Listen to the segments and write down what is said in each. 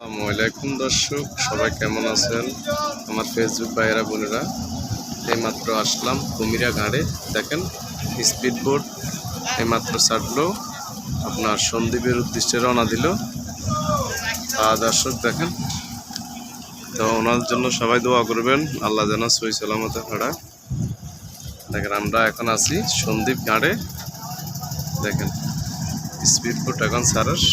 আসসালামু আলাইকুম দর্শক, সবাই কেমন আছেন? আমার ফেসবুক ভাইয়েরা, বোনেরা, এইমাত্র আসলাম কুমিরা ঘাড়ে। দেখেন স্পিড বোট এইমাত্র ছাড়লো। আপনার সন্দীপের উদ্দেশ্যে রওনা দিল। দর্শক, দেখেন। তো ওনার জন্য সবাই দোয়া করবেন, আল্লাহ যেন সই সালামতে ভাড়া দেখেন, আমরা এখন আছি সন্দীপ ঘাড়ে। দেখেন স্পিড বোট এখন সারস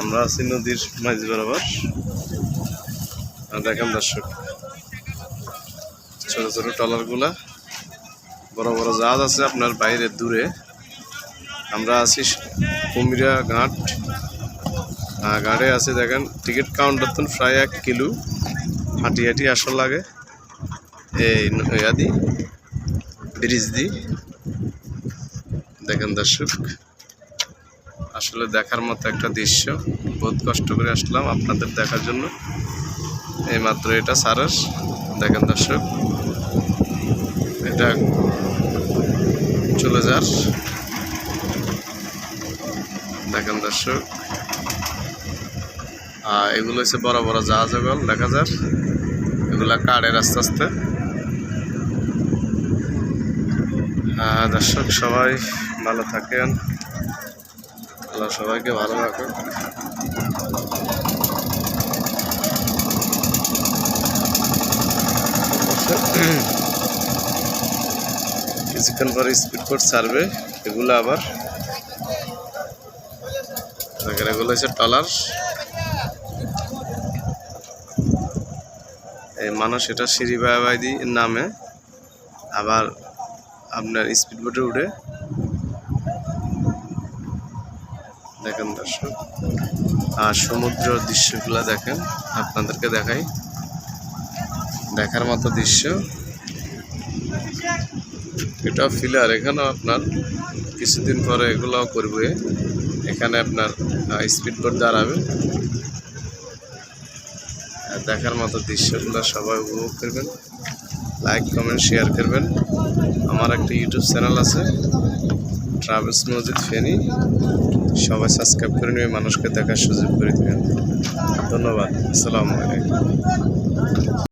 আমরা আছি নদীর মাঝ বরাবর। দেখেন দর্শক, ছোট ছোট ট্রলারগুলা বড় বড় জাহাজ আছে আপনার বাইরে দূরে। আমরা আছি কুমিরা ঘাট। ঘাটে আছে দেখেন, টিকিট কাউন্টার তো প্রায় এক কিলো। হাঁটি হাঁটি আসল লাগে। এই ইয়াদি ব্রিজ দি দেখেন দর্শক আসলে দেখার মতো একটা দৃশ্য। বহুত কষ্ট করে আসলাম আপনাদের দেখার জন্য। এইমাত্র এটা সারস দেখেন দর্শক, এটা চলে যার। দেখেন দর্শক আর এগুলো হচ্ছে বড় বড় জাহাজ এগুলো দেখা যার। এগুলা কাড়ের আস্তে আস্তে। দর্শক, সবাই ভালো থাকেন। আল্লাহ সবাইকে ভালো রাখুন কিছুক্ষণ পরে স্পিড কোড ছাড়বে, এগুলো আবার। এগুলো হচ্ছে টলার এই মানুষ এটা সিঁড়ি বাই বাই নামে। আবার আপনার স্পিড বোটে উঠে দেখেন দর্শক। আর সমুদ্র দৃশ্যগুলো দেখেন, আপনাদেরকে দেখাই। দেখার মতো দৃশ্য। এটা ফিলার এখানেও আপনার কিছুদিন পরে এগুলোও করবে। এখানে আপনার স্পিড বোট দাঁড়াবে। দেখার মতো দৃশ্যগুলো সবাই উপভোগ করবেন। লাইক কমেন্ট শেয়ার করবেন। আমার একটা ইউটিউব চ্যানেল আছে ট্রাভেলস মসজিদ ফেনি সবাই সাবস্ক্রাইব করে নিয়ে মানুষকে দেখার সুযোগ করে দেবেন। ধন্যবাদ, আসসালামু আলাইকুম।